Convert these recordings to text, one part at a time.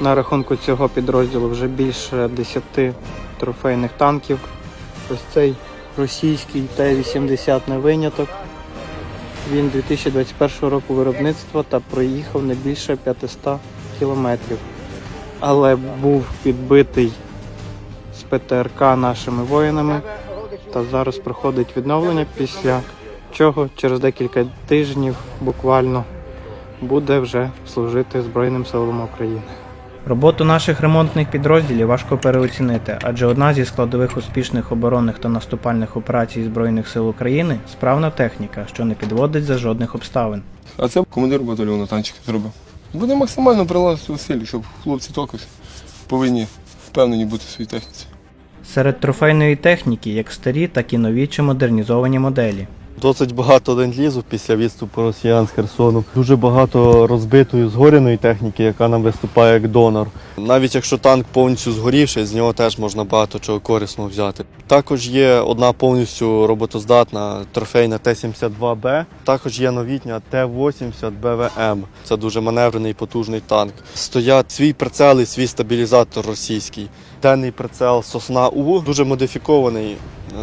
На рахунку цього підрозділу вже більше 10 трофейних танків. Ось цей російський Т-80 не виняток. Він 2021 року виробництва та проїхав не більше 500 кілометрів. Але був підбитий з ПТРК нашими воїнами та зараз проходить відновлення, після чого через декілька тижнів буквально буде вже служити Збройним силам України. Роботу наших ремонтних підрозділів важко переоцінити, адже одна зі складових успішних оборонних та наступальних операцій Збройних сил України справна техніка, що не підводить за жодних обставин. А це командир батальйону танчик зробив. Буде максимально приладити зусиль, щоб хлопці також повинні впевнені бути в своїй техніці. Серед трофейної техніки як старі, так і нові чи модернізовані моделі. Досить багато ленд-лізу після відступу росіян з Херсону. Дуже багато розбитої згоряної техніки, яка нам виступає як донор. Навіть якщо танк повністю згорівший, з нього теж можна багато чого корисного взяти. Також є одна повністю роботоздатна трофейна Т-72Б. Також є новітня Т-80 БВМ. Це дуже маневрений потужний танк. Стоять свій прицел і свій стабілізатор російський. Денний прицел Сосна У дуже модифікований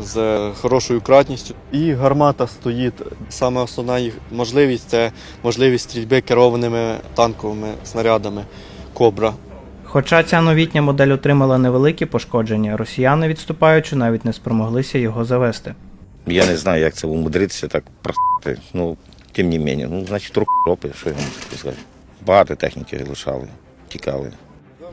з хорошою кратністю. І гармата стоїть. Саме основна їх можливість це можливість стрільби керованими танковими снарядами Кобра. Хоча ця новітня модель отримала невеликі пошкодження, росіяни, відступаючи, навіть не спромоглися його завести. Я не знаю, як це умудритися так простити. Ну, тим не менше. Ну, значить, рук ропи, що я можу сказати. Багато техніки лишали, тікали.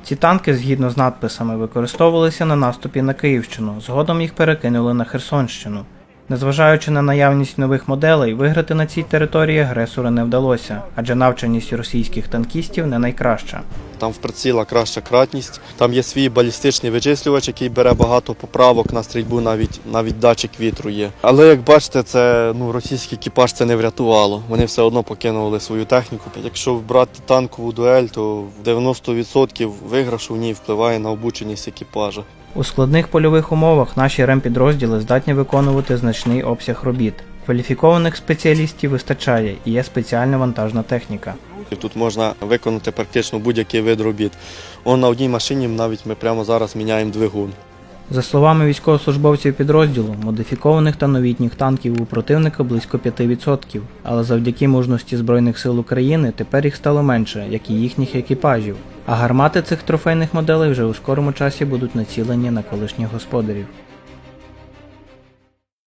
Ці танки, згідно з надписами, використовувалися на наступі на Київщину, згодом їх перекинули на Херсонщину. Незважаючи на наявність нових моделей, виграти на цій території агресора не вдалося, адже навченість російських танкістів не найкраща. Там в приціла краща кратність. Там є свій балістичний вичислювач, який бере багато поправок на стрільбу, навіть навіть датчик вітру є. Але як бачите, це ну російський екіпаж це не врятувало. Вони все одно покинули свою техніку. Якщо брати танкову дуель, то в 90% виграшу в ній впливає на обученість екіпажа. У складних польових умовах наші ремпідрозділи здатні виконувати значний обсяг робіт. Кваліфікованих спеціалістів вистачає і є спеціальна вантажна техніка. Тут можна виконати практично будь-який вид робіт. Он на одній машині навіть ми прямо зараз міняємо двигун. За словами військовослужбовців підрозділу, модифікованих та новітніх танків у противника близько 5%, але завдяки мужності Збройних сил України тепер їх стало менше, як і їхніх екіпажів. А гармати цих трофейних моделей вже у скорому часі будуть націлені на колишніх господарів.